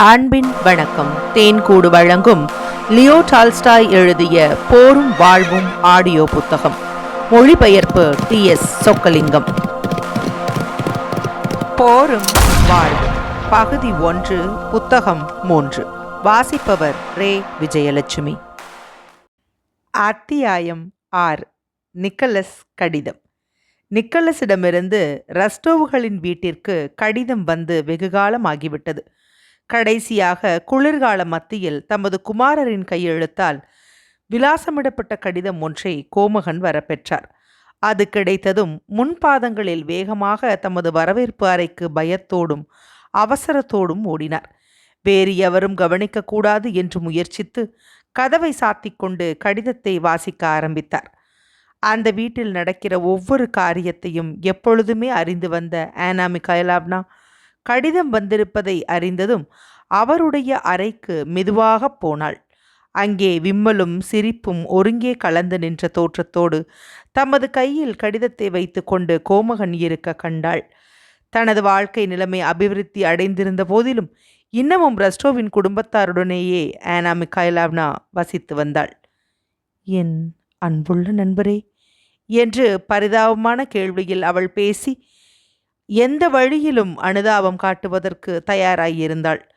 அன்பின் வணக்கம். தேன்கூடு வழங்கும் லியோ டால்ஸ்டாய் எழுதிய போரும் வாழ்வும் ஆடியோ புத்தகம். மொழிபெயர்ப்பு டி எஸ் சொக்கலிங்கம். போரும் வாழ்வும். பகுதி ஒன்று புத்தகம் மூன்று. வாசிப்பவர் ரே. விஜயலட்சுமி. அத்தியாயம் ஆறு. நிக்கலஸ் கடிதம். நிக்கலஸிடமிருந்து ரஸ்டோவுகளின் வீட்டிற்கு கடிதம் வந்து வெகுகாலம் ஆகிவிட்டது. கடைசியாக குளிர்கால மத்தியில் தமது குமாரரின் கையெழுத்தால் விலாசமிடப்பட்ட கடிதம் ஒன்றை கோமகன் வரப்பெற்றார். அது கிடைத்ததும் முன்பாதங்களில் வேகமாக தமது வரவேற்பு அறைக்கு பயத்தோடும் அவசரத்தோடும் ஓடினார். வேறு எவரும் கவனிக்கக்கூடாது என்று முயற்சித்து கதவை சாத்திக்கொண்டு கடிதத்தை வாசிக்க ஆரம்பித்தார். அந்த வீட்டில் நடக்கிற ஒவ்வொரு காரியத்தையும் எப்பொழுதுமே அறிந்து வந்த ஆனா மிகாயலாவ்னா கடிதம் வந்திருப்பதை அறிந்ததும் அவருடைய அறைக்கு மெதுவாக போனாள். அங்கே விம்மலும் சிரிப்பும் ஒருங்கே கலந்து நின்ற தோற்றத்தோடு தமது கையில் கடிதத்தை வைத்துக்கொண்டு கோமகன் இருக்க கண்டாள். தனது வாழ்க்கை நிலைமை அபிவிருத்தி அடைந்திருந்த போதிலும் இன்னமும் ரஸ்டோவின் குடும்பத்தாருடனேயே ஆனா மிகாயிலாவ்னா வசித்து வந்தாள். என் அன்புள்ள நண்பரே என்று பரிதாபமான கேள்வியில் அவள் பேசி எந்த வழியிலும் அனுதாபம் காட்டுவதற்கு தயாராயிருந்தாள்.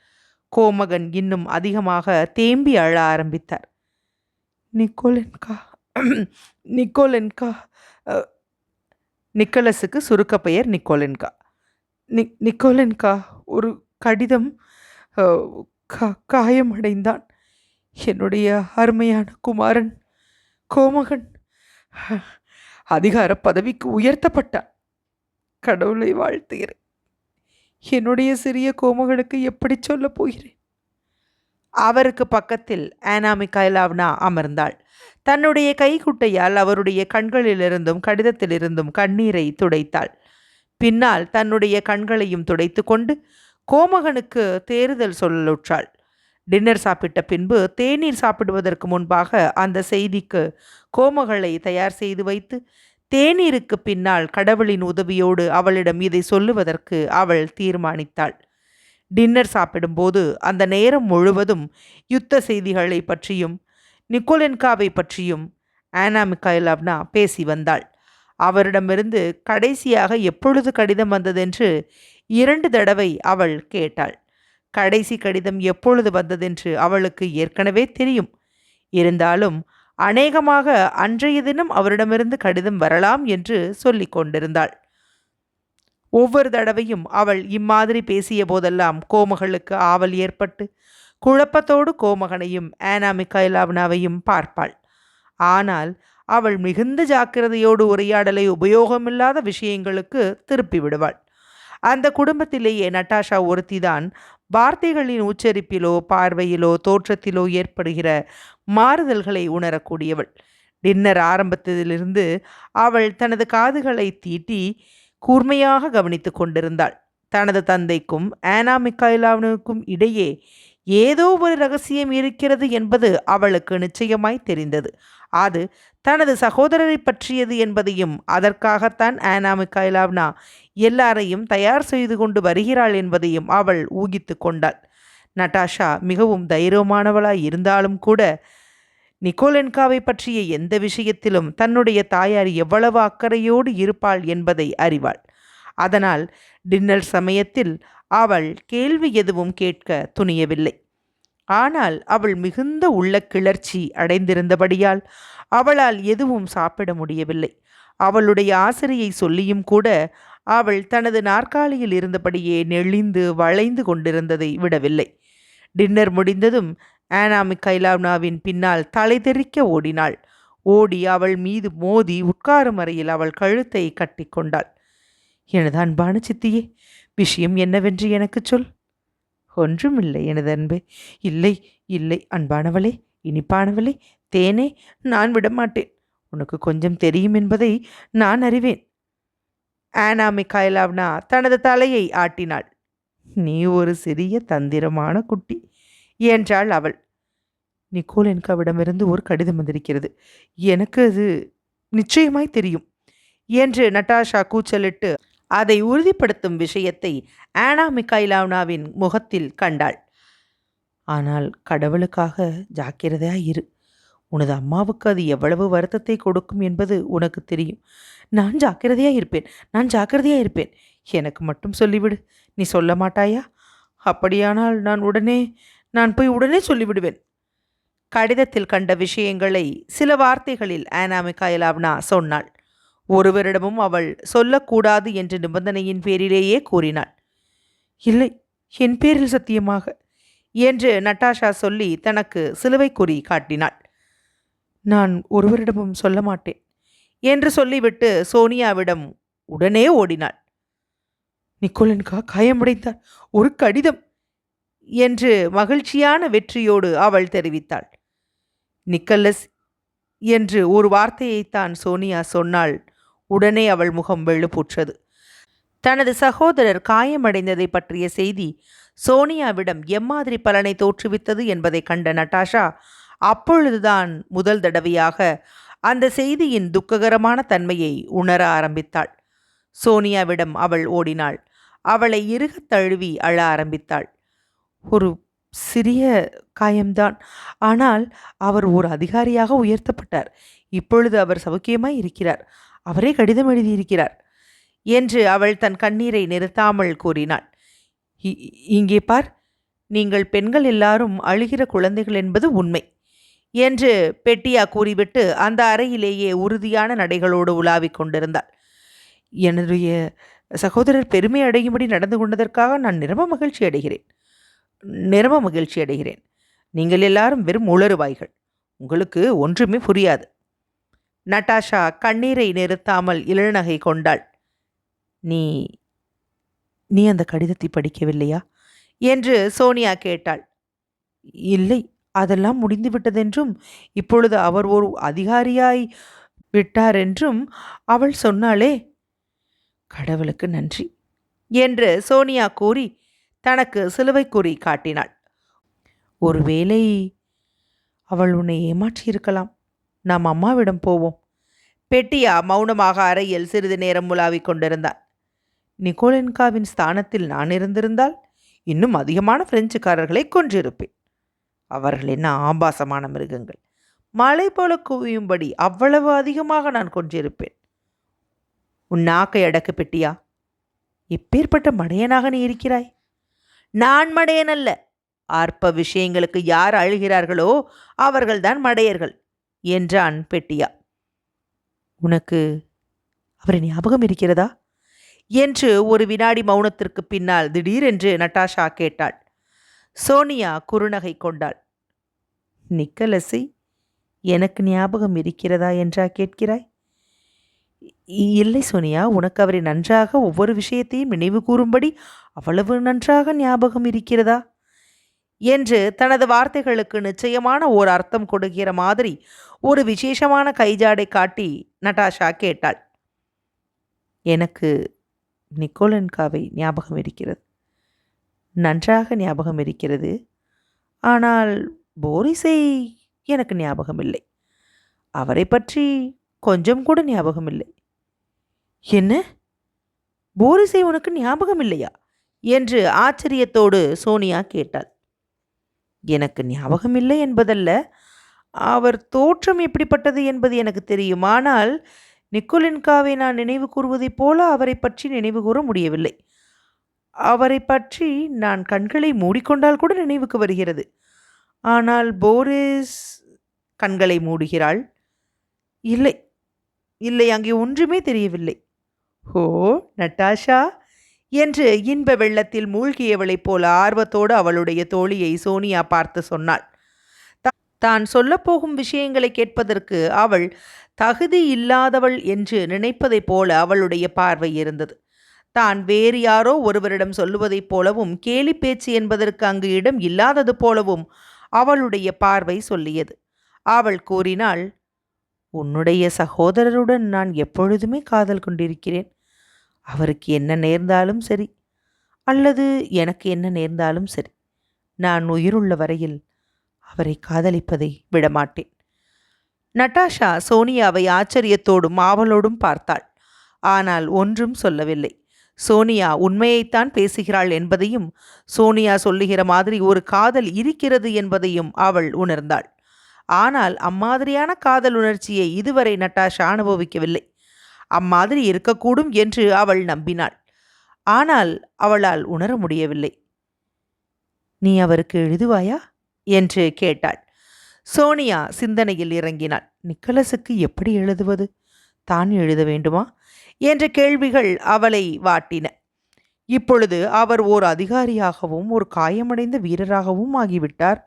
கோமகன் இன்னும் அதிகமாக தேம்பி அழ ஆரம்பித்தார். நிக்கோலென்கா நிக்கோலென்கா நிக்கலஸுக்கு சுருக்க பெயர் நிக்கோலென்கா. நி நிக்கோலென்கா ஒரு கடிதம் கா- காயமடைந்தான். என்னுடைய அருமையான குமாரன் கோமகன் அதிகார பதவிக்கு உயர்த்தப்பட்டான். கடவுளை வாழ்த்துகிறேன். என்னுடைய சிறிய கோமகனுக்கு எப்படி சொல்ல போகிறேன்? அவருக்கு பக்கத்தில் ஆனா மிகாயிலாவ்னா அமர்ந்தாள். தன்னுடைய கைக்குட்டையால் அவருடைய கண்களிலிருந்தும் கடிதத்திலிருந்தும் கண்ணீரை துடைத்தாள். பின்னால் தன்னுடைய கண்களையும் துடைத்து கொண்டு கோமகனுக்கு தேறுதல் சொல்லலுற்றாள். டின்னர் சாப்பிட்ட பின்பு தேநீர் சாப்பிடுவதற்கு முன்பாக அந்த செய்திக்கு கோமகளை தயார் செய்து வைத்து தேநீருக்கு பின்னால் கடவுளின் உதவியோடு அவளிடம் இதை சொல்லுவதற்கு அவள் தீர்மானித்தாள். டின்னர் சாப்பிடும்போது அந்த நேரம் முழுவதும் யுத்த செய்திகளை பற்றியும் நிக்கோலென்காவை பற்றியும் ஆனா மிகாயிலவ்னா பேசி வந்தாள். அவரிடமிருந்து கடைசியாக எப்பொழுது கடிதம் வந்ததென்று இரண்டு தடவை அவள் கேட்டாள். கடைசி கடிதம் எப்பொழுது வந்ததென்று அவளுக்கு ஏற்கனவே தெரியும். இருந்தாலும் அநேகமாக அன்றைய தினம் அவரிடமிருந்து கடிதம் வரலாம் என்று சொல்லிக் கொண்டிருந்தாள். ஒவ்வொரு தடவையும் அவள் இம்மாதிரி பேசிய போதெல்லாம் கோமகளுக்கு ஆவல் ஏற்பட்டு குழப்பத்தோடு கோமகனையும் ஆனா மிகாயிலாவ்னாவையும் பார்ப்பாள். ஆனால் அவள் மிகுந்த ஜாக்கிரதையோடு உரையாடலை உபயோகமில்லாத விஷயங்களுக்கு திருப்பி விடுவாள். அந்த குடும்பத்திலேயே நட்டாஷா ஒருத்திதான் வார்த்தைகளின் உச்சரிப்பிலோ பார்வையிலோ தோற்றத்திலோ ஏற்படுகிற மாறுதல்களை உணரக்கூடியவள். டின்னர் ஆரம்பத்திலிருந்து அவள் தனது காதுகளை தீட்டி கூர்மையாக கவனித்து கொண்டிருந்தாள். தனது தந்தைக்கும் ஆனா மிக்காயிலாவனுக்கும் இடையே ஏதோ ஒரு ரகசியம் இருக்கிறது என்பது அவளுக்கு நிச்சயமாய் தெரிந்தது. அது தனது சகோதரரை பற்றியது என்பதையும் அதற்காகத்தான் ஆனா மிக்காயிலாவ்னா எல்லாரையும் தயார் செய்து கொண்டு வருகிறாள் என்பதையும் அவள் ஊகித்து கொண்டாள். நட்டாஷா மிகவும் தைரியமானவளாய் இருந்தாலும் கூட நிக்கோலென்காவை பற்றிய எந்த விஷயத்திலும் தன்னுடைய தாயார் எவ்வளவு அக்கறையோடு இருப்பாள் என்பதை அறிவாள். அதனால் டின்னர் சமயத்தில் அவள் கேள்வி எதுவும் கேட்க துணியவில்லை. ஆனால் அவள் மிகுந்த உள்ள கிளர்ச்சி அடைந்திருந்தபடியால் அவளால் எதுவும் சாப்பிட முடியவில்லை. அவளுடைய ஆசிரியை சொல்லியும் கூட அவள் தனது நாற்காலியில் இருந்தபடியே நெளிந்து வளைந்து கொண்டிருந்ததை விடவில்லை. டின்னர் முடிந்ததும் ஆனா மிக்கைலாவ்னாவின் பின்னால் தலை தெறிக்க ஓடினாள். ஓடி அவள் மீது மோதி உட்காரும் அறையில் அவள் கழுத்தை கட்டிக்கொண்டாள் எனது அன்பான சித்தியே விஷயம் என்னவென்று எனக்குச் சொல். ஒன்றுமில்லை எனது அன்பே. இல்லை இல்லை அன்பானவளே இனிப்பானவளே தேனே நான் விடமாட்டேன். உனக்கு கொஞ்சம் தெரியும் என்பதை நான் அறிவேன். ஆனா மிகாயிலாவ்னா தனது தலையை ஆட்டினாள். நீ ஒரு சிறிய தந்திரமான குட்டி என்றாள் அவள். நிக்கோலென்காவிடமிருந்து ஒரு கடிதம் வந்திருக்கிறது. எனக்கு அது நிச்சயமாய் தெரியும் என்று நட்டாஷா கூச்சலிட்டு அதை உறுதிப்படுத்தும் விஷயத்தை ஆனா மிகாயிலாவ்னாவின் முகத்தில் கண்டாள். ஆனால் கடவுளுக்காக ஜாக்கிரதையா இரு. உனது அம்மாவுக்கு அது எவ்வளவு வருத்தத்தை கொடுக்கும் என்பது உனக்கு தெரியும். நான் ஜாக்கிரதையாக இருப்பேன். நான் ஜாக்கிரதையாக இருப்பேன். எனக்கு மட்டும் சொல்லிவிடு. நீ சொல்ல மாட்டாயா? அப்படியானால் நான் உடனே நான் போய் உடனே சொல்லிவிடுவேன். கடிதத்தில் கண்ட விஷயங்களை சில வார்த்தைகளில் ஆனா மிகாயலாவ்னா சொன்னாள். ஒருவரிடமும் அவள் சொல்லக்கூடாது என்ற நிபந்தனையின் பேரிலேயே கூறினாள். இல்லை என் பேரில் சத்தியமாக என்று நட்டாஷா சொல்லி தனக்கு சிலுவை குறி காட்டினாள். நான் ஒருவரிடமும் சொல்ல மாட்டேன் என்று சொல்லிவிட்டு சோனியாவிடம் உடனே ஓடினாள். நிக்கோலன்கா காயமடைந்தார் ஒரு கடிதம் என்று மகிழ்ச்சியான வெற்றியோடு அவள் தெரிவித்தாள். நிக்கல்லஸ் என்று ஒரு வார்த்தையைத்தான் சோனியா சொன்னாள் உடனே அவள் முகம் வெள்ளுப்புற்றது தனது சகோதரர் காயமடைந்ததை பற்றிய செய்தி சோனியாவிடம் எம்மாதிரி பலனை தோற்றுவித்தது என்பதை கண்ட நட்டாஷா அப்பொழுதுதான் முதல் தடவையாக அந்த செய்தியின் துக்ககரமான தன்மையை உணர ஆரம்பித்தாள். சோனியாவிடம் அவள் ஓடினாள். அவளை இறுகத் தழுவி அழ ஆரம்பித்தாள். ஒரு சிறிய காயம்தான். ஆனால் அவர் ஒரு அதிகாரியாக உயர்த்தப்பட்டார். இப்பொழுது அவர் சௌக்கியமாய் இருக்கிறார். அவரே கடிதம் எழுதியிருக்கிறார் என்று அவள் தன் கண்ணீரை நிறுத்தாமல் கூறினாள். "இ- இங்கே பார். நீங்கள் பெண்கள் எல்லாரும் அழுகிற குழந்தைகள் என்பது உண்மை. என்று பெட்டியா கூறிவிட்டு அந்த அறையிலேயே உறுதியான நடைகளோடு உலாவிக் கொண்டிருந்தாள். என்னுடைய சகோதரர் பெருமை அடையும்படி நடந்து கொண்டதற்காக நான் நிரம்ப மகிழ்ச்சி அடைகிறேன். நிரம்ப மகிழ்ச்சி அடைகிறேன். நீங்கள் எல்லாரும் வெறும் உளறுவாய்கள். உங்களுக்கு ஒன்றுமே புரியாது. நட்டாஷா கண்ணீரை நிறுத்தாமல் இளநகை கொண்டாள். நீ நீ அந்த கடிதத்தை படிக்கவில்லையா? என்று சோனியா கேட்டாள். இல்லை அதெல்லாம் முடிந்து விட்டதென்றும் இப்பொழுது அவர் ஒரு அதிகாரியாய் விட்டார் என்றும் அவள் சொன்னாளே கடவுளுக்கு நன்றி என்று சோனியா கூறி தனக்கு சிலுவை கூறி காட்டினாள். ஒருவேளை அவள் உன்னை ஏமாற்றியிருக்கலாம். நாம் அம்மாவிடம் போவோம். பெட்டியா மௌனமாக அறையில் சிறிது நேரம் உலாவிக் கொண்டிருந்தான் நிக்கோலென்காவின் ஸ்தானத்தில் நான் இருந்திருந்தால் இன்னும் அதிகமான பிரெஞ்சுக்காரர்களை கொன்றிருப்பேன். அவர்கள் என்ன ஆபாசமான மிருகங்கள். மலை போல குவியும்படி அவ்வளவு அதிகமாக நான் கொஞ்சிருப்பேன். உன் நாக்கை அடக்கு பெட்டியா? எப்பேற்பட்ட மடையனாக நீ இருக்கிறாய்? நான் மடையன் அல்ல. அற்ப விஷயங்களுக்கு யார் அழுகிறார்களோ அவர்கள்தான் மடையர்கள் என்றான் பெட்டியா. உனக்கு அவரை ஞாபகம் இருக்கிறதா? என்று ஒரு வினாடி மௌனத்திற்கு பின்னால் திடீரென்று நட்டாஷா கேட்டாள். சோனியா குறுநகை கொண்டாள். நிக்கலஸை எனக்கு ஞாபகம் இருக்கிறதா என்றா கேட்கிறாய்? இல்லை சோனியா உனக்கு அவரை நன்றாக ஒவ்வொரு விஷயத்தையும் நினைவு கூறும்படி அவ்வளவு நன்றாக ஞாபகம் இருக்கிறதா? என்று தனது வார்த்தைகளுக்கு நிச்சயமான ஓர் அர்த்தம் கொடுக்கிற மாதிரி ஒரு விசேஷமான கைஜாடை காட்டி நட்டாஷா கேட்டாள். எனக்கு நிக்கோலன்காவை ஞாபகம் இருக்கிறது. நன்றாக ஞாபகம் இருக்கிறது. ஆனால் போரிஸை எனக்கு ஞாபகம் இல்லை அவரை பற்றி கொஞ்சம் கூட ஞாபகம் இல்லை என்ன? போரிஸை உனக்கு ஞாபகம் இல்லையா என்று ஆச்சரியத்தோடு சோனியா கேட்டாள். எனக்கு ஞாபகம் இல்லை என்பதல்ல. அவர் தோற்றம் எப்படிப்பட்டது என்பது எனக்கு தெரியும். ஆனால் நிக்கோலின்காவை நான் நினைவு கூறுவதைப் போல அவரை பற்றி நினைவு கூற முடியவில்லை. அவரை பற்றி நான் கண்களை மூடிக்கொண்டால் கூட நினைவுக்கு வருகிறது. ஆனால் போரிஸ் கண்களை மூடுகிறாள்? இல்லை இல்லை அங்கே ஒன்றுமே தெரியவில்லை. ஓ நட்டாஷா! என்று இன்ப வெள்ளத்தில் மூழ்கியவளைப் போல ஆர்வத்தோடு அவளுடைய தோழியை சோனியா பார்த்து சொன்னாள். தான் சொல்லப்போகும் விஷயங்களை கேட்பதற்கு அவள் தகுதி இல்லாதவள் என்று நினைப்பதைப் போல அவளுடைய பார்வை இருந்தது. தான் வேறு யாரோ ஒருவரிடம் சொல்லுவதைப் போலவும் கேலி பேச்சு என்பதற்கு அங்கு இடம் இல்லாதது போலவும் அவளுடைய பார்வை சொல்லியது. அவள் கூறினாள் உன்னுடைய சகோதரருடன் நான் எப்பொழுதுமே காதல் கொண்டிருக்கிறேன். அவருக்கு என்ன நேர்ந்தாலும் சரி அல்லது எனக்கு என்ன நேர்ந்தாலும் சரி நான் உயிருள்ள வரையில் அவரை காதலிப்பதை விடமாட்டேன். நட்டாஷா சோனியாவை ஆச்சரியத்தோடும் ஆவலோடும் பார்த்தாள். ஆனால் ஒன்றும் சொல்லவில்லை. சோனியா உண்மையைத்தான் பேசுகிறாள் என்பதையும் சோனியா சொல்லுகிற மாதிரி ஒரு காதல் இருக்கிறது என்பதையும் அவள் உணர்ந்தாள். ஆனால் அம்மாதிரியான காதல் உணர்ச்சியை இதுவரை நட்டாஷா அனுபவிக்கவில்லை. அம்மாதிரி இருக்கக்கூடும் என்று அவள் நம்பினாள். ஆனால் அவளால் உணர முடியவில்லை. நீ அவருக்கு எழுதுவாயா? என்று கேட்டாள். சோனியா சிந்தனையில் இறங்கினாள். நிக்கலஸுக்கு எப்படி எழுதுவது? தான் எழுத வேண்டுமா? என்ற கேள்விகள் அவளை வாட்டின. இப்பொழுது அவர் ஓர் அதிகாரியாகவும் ஒரு காயமடைந்த வீரராகவும் ஆகிவிட்டார்.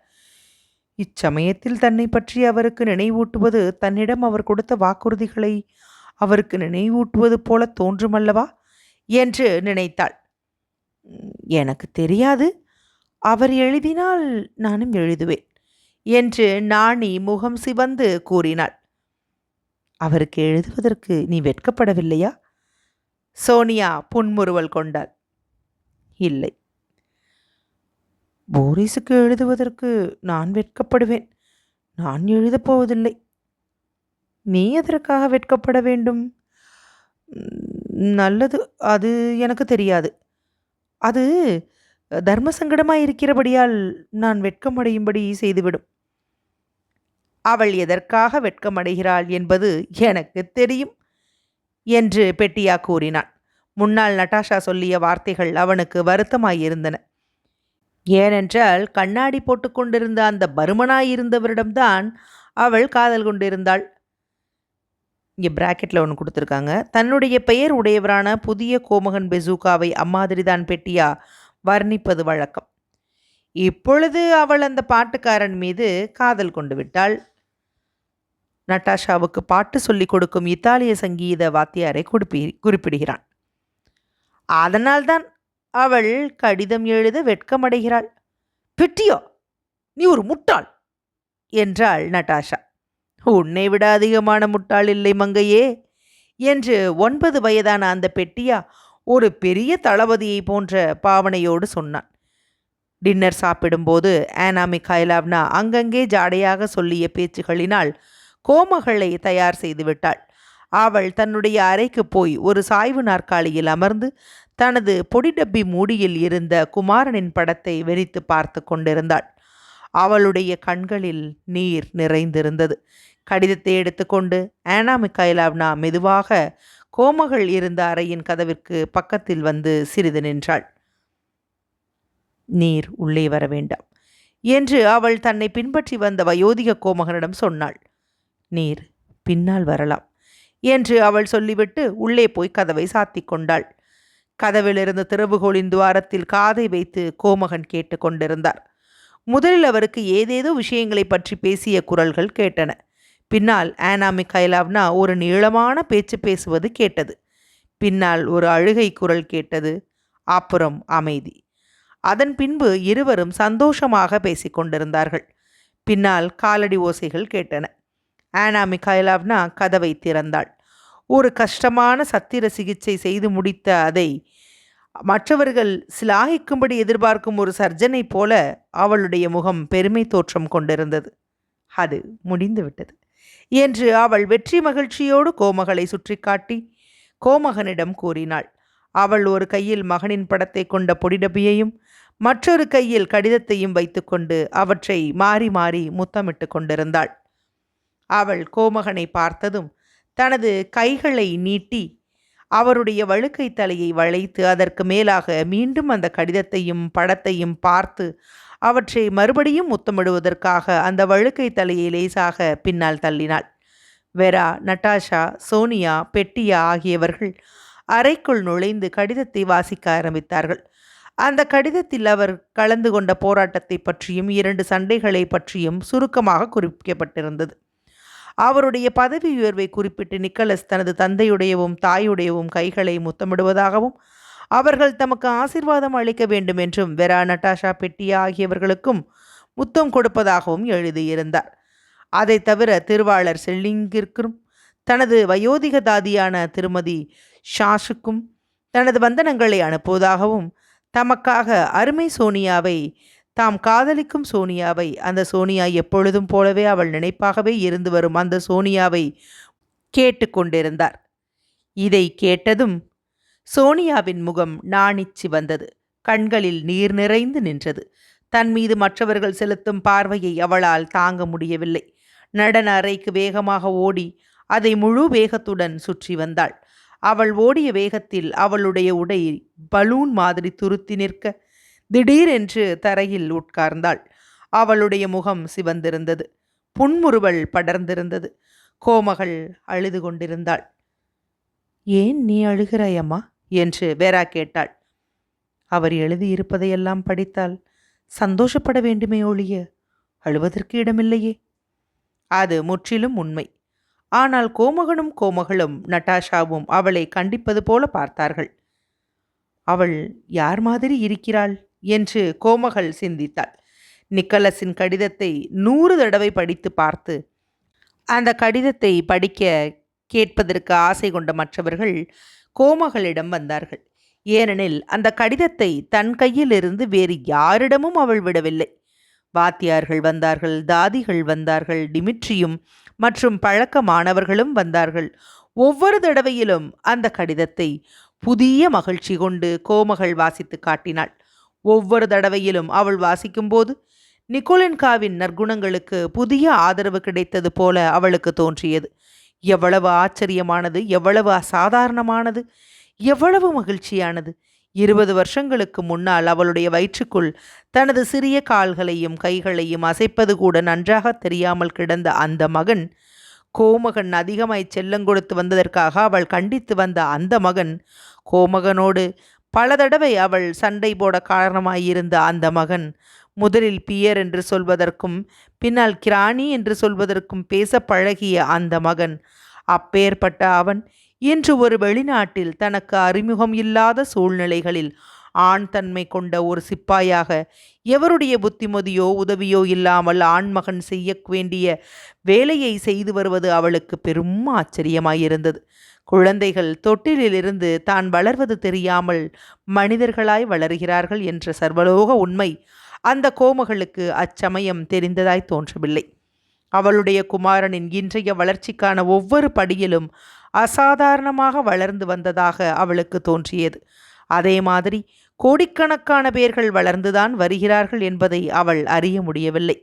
இச்சமயத்தில் தன்னை பற்றி அவருக்கு நினைவூட்டுவது தன்னிடம் அவர் கொடுத்த வாக்குறுதிகளை அவருக்கு நினைவூட்டுவது போல தோன்றுமல்லவா? என்று நினைத்தாள். எனக்கு தெரியாது. அவர் எழுதினால் நானும் எழுதுவேன் என்று நாணி முகம் சிவந்து கூறினாள். அவருக்கு எழுதுவதற்கு நீ வெட்கப்படவில்லையா? சோனியா புன்முறுவல் கொண்டாள் இல்லை. போரிஸுக்கு எழுதுவதற்கு நான் வெட்கப்படுவேன். நான் எழுதப் போவதில்லை. நீ எதற்காக வெட்கப்பட வேண்டும்? நல்லது அது எனக்கு தெரியாது. அது தர்ம இருக்கிறபடியால் நான் வெட்கமடையும்படி செய்துவிடும். அவள் எதற்காக வெட்கமடைகிறாள் என்பது எனக்கு தெரியும். என்று பெட்டியா கூறினான் முன்னால் நட்டாஷா சொல்லிய வார்த்தைகள் அவனுக்கு வருத்தமாயிருந்தன. ஏனென்றால் கண்ணாடி போட்டுக்கொண்டிருந்த அந்த பருமனாயிருந்தவரிடம்தான் அவள் காதல் கொண்டிருந்தாள். இங்கே பிராக்கெட்டில் ஒன்று கொடுத்துருக்காங்க. தன்னுடைய பெயர் உடையவரான புதிய கோமகன் பெசூகாவை அம்மாதிரிதான் பெட்டியா வர்ணிப்பது வழக்கம். இப்பொழுது அவள் அந்த பாட்டுக்காரன் மீது காதல் கொண்டு விட்டாள். நட்டாஷாவுக்கு பாட்டு சொல்லிக் கொடுக்கும் இத்தாலிய சங்கீத வாத்தியாரை குறிப்பி குறிப்பிடுகிறான். அதனால்தான் அவள் கடிதம் எழுத வெட்கமடைகிறாள். பெட்டியோ நீ ஒரு முட்டாள் என்றாள் நட்டாஷா. உன்னை விட அதிகமான முட்டாள் இல்லை மங்கையே என்று ஒன்பது வயதான அந்த பெட்டியா ஒரு பெரிய தளபதியை போன்ற பாவனையோடு சொன்னான். டின்னர் சாப்பிடும்போது ஆனா மிகாயிலாவ்னா அங்கங்கே ஜாடையாக சொல்லிய பேச்சுகளினால் கோமகளை தயார் செய்துவிட்டாள். அவள் தன்னுடைய அறைக்கு போய் ஒரு சாய்வு நாற்காலியில் அமர்ந்து தனது பொடி டப்பி மூடியில் இருந்த குமாரனின் படத்தை வெறித்து பார்த்து கொண்டிருந்தாள். அவளுடைய கண்களில் நீர் நிறைந்திருந்தது. கடிதத்தை எடுத்துக்கொண்டு ஆனா மிக்காயிலாவ்னா மெதுவாக கோமகள் இருந்த அறையின் கதவிற்கு பக்கத்தில் வந்து சிறிது நின்றாள். நீர் உள்ளே வர வேண்டாம் என்று அவள் தன்னை பின்பற்றி வந்த வயோதிக கோமகனிடம் சொன்னாள். நீர் பின்னால் வரலாம் என்று அவள் சொல்லிவிட்டு உள்ளே போய் கதவை சாத்தி கொண்டாள். கதவிலிருந்து திறவுகோளின் துவாரத்தில் காதை வைத்து கோமகன் கேட்டு கொண்டிருந்தார். முதலில் அவருக்கு ஏதேதோ விஷயங்களை பற்றி பேசிய குரல்கள் கேட்டன. பின்னால் ஆனா மிக்கைலாவ்னா ஒரு நீளமான பேச்சு பேசுவது கேட்டது. பின்னால் ஒரு அழுகை குரல் கேட்டது. அப்புறம் அமைதி. அதன் பின்பு இருவரும் சந்தோஷமாக பேசிக்கொண்டிருந்தார்கள் பின்னால் காலடி ஓசைகள் கேட்டன. ஆனா மிகாயிலாவ்னா கதவை திறந்தாள். ஒரு கஷ்டமான சத்திர சிகிச்சை செய்து முடித்த அதை மற்றவர்கள் சிலாகிக்கும்படி எதிர்பார்க்கும் ஒரு சர்ஜனை போல அவளுடைய முகம் பெருமை தோற்றம் கொண்டிருந்தது. அது முடிந்துவிட்டது என்று அவள் வெற்றி மகிழ்ச்சியோடு கோமகளை சுற்றி காட்டி கோமகனிடம் கூறினாள். அவள் ஒரு கையில் மகனின் படத்தை கொண்ட பொடிடபியையும் மற்றொரு கையில் கடிதத்தையும் வைத்துக்கொண்டு அவற்றை மாறி மாறி முத்தமிட்டு கொண்டிருந்தாள். அவள் கோமகனை பார்த்ததும் தனது கைகளை நீட்டி அவருடைய வழுக்கை தலையை வளைத்து அதற்கு மேலாக மீண்டும் அந்த கடிதத்தையும் படத்தையும் பார்த்து அவற்றை மறுபடியும் முத்தமிடுவதற்காக அந்த வழுக்கை தலையை லேசாக பின்னால் தள்ளினாள். வெரா நட்டாஷா சோனியா பெட்டியா ஆகியவர்கள் அறைக்குள் நுழைந்து கடிதத்தை வாசிக்க ஆரம்பித்தார்கள். அந்த கடிதத்தில் அவர் கலந்து கொண்ட போராட்டத்தை பற்றியும் இரண்டு சண்டைகளை பற்றியும் சுருக்கமாக குறிப்பிக்கப்பட்டிருந்தது. அவருடைய பதவி உயர்வை குறிப்பிட்டு நிக்கலஸ் தனது தந்தையுடையவும் தாயுடையவும் கைகளை முத்தமிடுவதாகவும் அவர்கள் தமக்கு ஆசிர்வாதம் அளிக்க வேண்டும் என்றும் வெரா நட்டாஷா பெட்டியா ஆகியவர்களுக்கும் முத்தம் கொடுப்பதாகவும் எழுதியிருந்தார். அதை தவிர திருவாளர் செல்லிங்கிற்கும் தனது வயோதிக தாதியான திருமதி ஷாஷுக்கும் தனது வந்தனங்களை அனுப்புவதாகவும் தமக்காக அருமை சோனியாவை தாம் காதலிக்கும் சோனியாவை அந்த சோனியா எப்பொழுதும் போலவே அவள் நினைப்பாகவே இருந்து வரும் அந்த சோனியாவை கேட்டுக்கொண்டிருந்தார் இதை கேட்டதும் சோனியாவின் முகம் நாணிச்சி வந்தது. கண்களில் நீர் நிறைந்து நின்றது. தன் மீது மற்றவர்கள் செலுத்தும் பார்வையை அவளால் தாங்க முடியவில்லை. நடன அறைக்கு வேகமாக ஓடி அதை முழு வேகத்துடன் சுற்றி வந்தாள். அவள் ஓடிய வேகத்தில் அவளுடைய உடை பலூன் மாதிரி துருத்தி நிற்க திடீரென்று தரையில் உட்கார்ந்தாள். அவளுடைய முகம் சிவந்திருந்தது. புன்முறுவல் படர்ந்திருந்தது. கோமகள் அழுது கொண்டிருந்தாள். ஏன் நீ அழுகிறாய் அம்மா? என்று வேரா கேட்டாள். அவர் எழுதியிருப்பதையெல்லாம் படித்தால் சந்தோஷப்பட வேண்டுமே ஒழிய அழுவதற்கு இடமில்லையே. அது முற்றிலும் உண்மை. ஆனால் கோமகனும் கோமகளும் நட்டாஷாவும் அவளை கண்டிப்பது போல பார்த்தார்கள். அவள் யார் மாதிரி இருக்கிறாள்? என்று கோமகள் சிந்தித்தாள். நிக்கலஸின் கடிதத்தை நூறு தடவை படித்து பார்த்து அந்த கடிதத்தை படிக்க கேட்பதற்கு ஆசை கொண்ட மற்றவர்கள் கோமகளிடம் வந்தார்கள். ஏனெனில் அந்த கடிதத்தை தன் கையிலிருந்து வேறு யாரிடமும் அவள் விடவில்லை. வாத்தியார்கள் வந்தார்கள் தாதிகள் வந்தார்கள் டிமிட்ரியும் மற்றும் பழக்கமானவர்களும் வந்தார்கள். ஒவ்வொரு தடவையிலும் அந்த கடிதத்தை புதிய மகிழ்ச்சி கொண்டு கோமகள் வாசித்து காட்டினாள். ஒவ்வொரு தடவையிலும் அவள் வாசிக்கும்போது நிக்கோலென்காவின் நற்குணங்களுக்கு புதிய ஆதரவு கிடைத்தது போல அவளுக்கு தோன்றியது. எவ்வளவு ஆச்சரியமானது எவ்வளவு அசாதாரணமானது எவ்வளவு மகிழ்ச்சியானது. இருபது வருஷங்களுக்கு முன்னால் அவளுடைய வயிற்றுக்குள் தனது சிறிய கால்களையும் கைகளையும் அசைப்பது கூட நன்றாக தெரியாமல் கிடந்த அந்த மகன் கோமகன் அதிகமாய் செல்லங்கொடுத்து வந்ததற்காக அவள் கண்டித்து வந்த அந்த மகன் கோமகனோடு பல தடவை அவள் சண்டை போட காரணமாயிருந்த அந்த மகன் முதலில் பியர் என்று சொல்வதற்கும் பின்னால் கிராணி என்று சொல்வதற்கும் பேச பழகிய அந்த மகன் அப்பேற்பட்ட அவன் இன்று ஒரு வெளிநாட்டில் தனக்கு அறிமுகம் இல்லாத சூழ்நிலைகளில் ஆண் தன்மை கொண்ட ஒரு சிப்பாயாக எவருடைய புத்திமதியோ உதவியோ இல்லாமல் ஆண்மகன் செய்ய வேண்டிய வேலையை செய்து வருவது அவளுக்கு பெரும் ஆச்சரியமாயிருந்தது. குழந்தைகள் தொட்டிலிலிருந்து தான் வளர்வது தெரியாமல் மனிதர்களாய் வளர்கிறார்கள் என்ற சர்வலோக உண்மை அந்த கோமகளுக்கு அச்சமயம் தெரிந்ததாய் தோன்றவில்லை. அவளுடைய குமாரனின் இன்றைய வளர்ச்சிக்கான ஒவ்வொரு படியிலும் அசாதாரணமாக வளர்ந்து வந்ததாக அவளுக்கு தோன்றியது. அதே மாதிரி கோடிக்கணக்கான பேர்கள் வளர்ந்துதான் வருகிறார்கள் என்பதை அவள் அறிய முடியவில்லை.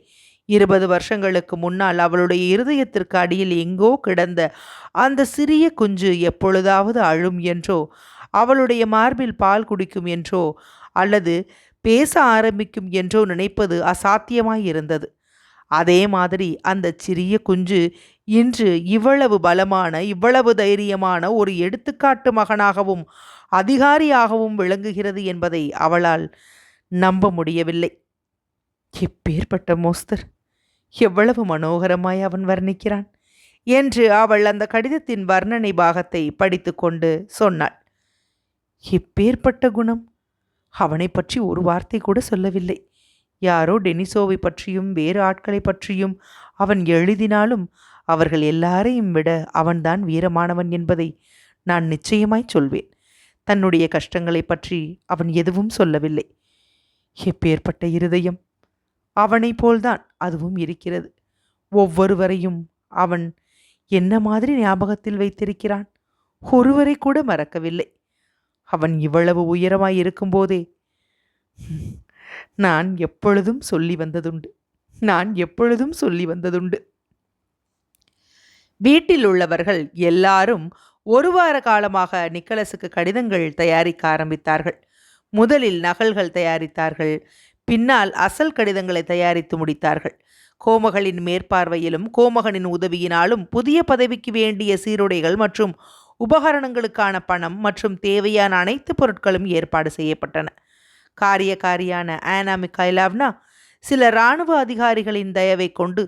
இருபது வருஷங்களுக்கு முன்னால் அவளுடைய இருதயத்திற்கு அடியில் எங்கோ கிடந்த அந்த சிறிய குஞ்சு எப்பொழுதாவது அழும் என்றோ அவளுடைய மார்பில் பால் குடிக்கும் என்றோ அல்லது பேச ஆரம்பிக்கும் என்றோ நினைப்பது அசாத்தியமாயிருந்தது. அதே மாதிரி அந்த சிறிய குஞ்சு இன்று இவ்வளவு பலமான இவ்வளவு தைரியமான ஒரு எடுத்துக்காட்டு மகனாகவும் அதிகாரியாகவும் விளங்குகிறது என்பதை அவளால் நம்ப முடியவில்லை. எப்பேற்பட்ட மோஸ்தர். எவ்வளவு மனோகரமாய் அவன் வர்ணிக்கிறான் என்று அவள் அந்த கடிதத்தின் வர்ணனை பாகத்தை படித்து கொண்டு சொன்னாள். எப்பேற்பட்ட குணம்? அவனை பற்றி ஒரு வார்த்தை கூட சொல்லவில்லை. யாரோ டெனிசோவை பற்றியும் வேறு ஆட்களை பற்றியும் அவன் எழுதினாலும் அவர்கள் எல்லாரையும் விட அவன்தான் வீரமானவன் என்பதை நான் நிச்சயமாய் சொல்வேன். தன்னுடைய கஷ்டங்களை பற்றி அவன் எதுவும் சொல்லவில்லை. எப்பேற்பட்ட இருதயம்? அவனைப் போல்தான் அதுவும் இருக்கிறது. ஒவ்வொருவரையும் அவன் என்ன மாதிரி ஞாபகத்தில் வைத்திருக்கிறான்? ஒருவரை கூட மறக்கவில்லை. அவன் இவ்வளவு உயரமாய் இருக்கும்போதே நான் எப்பொழுதும் சொல்லி வந்ததுண்டு. நான் எப்பொழுதும் சொல்லி வந்ததுண்டு. வீட்டில் உள்ளவர்கள் எல்லாரும் ஒரு வார காலமாக நிக்கலஸுக்கு கடிதங்கள் தயாரிக்க ஆரம்பித்தார்கள். முதலில் நகல்கள் தயாரித்தார்கள். பின்னால் அசல் கடிதங்களை தயாரித்து முடித்தார்கள். கோமகளின் மேற்பார்வையிலும் கோமகனின் உதவியினாலும் புதிய பதவிக்கு வேண்டிய சீருடைகள் மற்றும் உபகரணங்களுக்கான பணம் மற்றும் தேவையான அனைத்து பொருட்களும் ஏற்பாடு செய்யப்பட்டன. காரியக்காரியான ஆனா மிக்காயிலாவ்னா சில இராணுவ அதிகாரிகளின் தயவை கொண்டு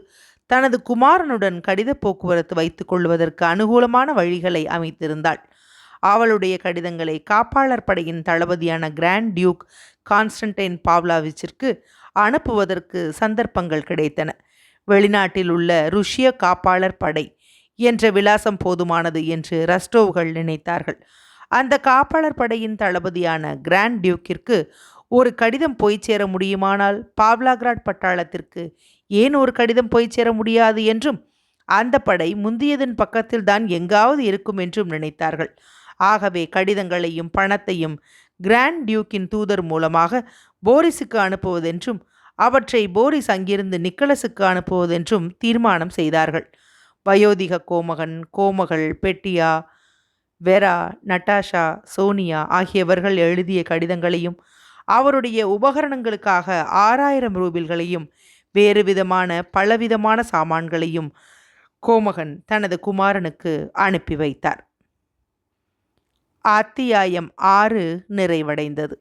தனது குமாரனுடன் கடித போக்குவரத்து வைத்துக் கொள்வதற்கு அனுகூலமான வழிகளை அமைத்திருந்தாள். அவளுடைய கடிதங்களை காப்பாளர் படையின் தளபதியான கிராண்ட் டியூக் கான்ஸ்டன்டைன் பாவ்லாவிச்சிற்கு அனுப்புவதற்கு சந்தர்ப்பங்கள் கிடைத்தன. வெளிநாட்டில் உள்ள ருஷ்ய காப்பாளர் படை என்ற விலாசம் போதுமானது என்று ரஸ்டோவ்கள் நினைத்தார்கள். அந்த காப்பாளர் படையின் தளபதியான கிராண்ட் டியூக்கிற்கு ஒரு கடிதம் போய் சேர முடியுமானால் பாவ்லாகிராட் பட்டாளத்திற்கு ஏன் ஒரு கடிதம் போய் சேர முடியாது என்றும் அந்த படை முந்தியதன் பக்கத்தில் தான் எங்காவது இருக்கும் என்றும் நினைத்தார்கள். ஆகவே கடிதங்களையும் பணத்தையும் கிராண்ட் டியூக்கின் தூதர் மூலமாக போரிஸுக்கு அனுப்புவதென்றும் அவற்றை போரிஸ் அங்கிருந்து நிக்கலஸுக்கு அனுப்புவதென்றும் தீர்மானம் செய்தார்கள். வயோதிக கோமகன் கோமகள் பெட்டியா வெரா நட்டாஷா சோனியா ஆகியவர்கள் எழுதிய கடிதங்களையும் அவருடைய உபகரணங்களுக்காக ஆறாயிரம் ரூபில்களையும் வேறு விதமான பலவிதமான சாமான்களையும் கோமகன் தனது குமாரனுக்கு அனுப்பி வைத்தார். அத்தியாயம் ஆறு நிறைவடைந்தது.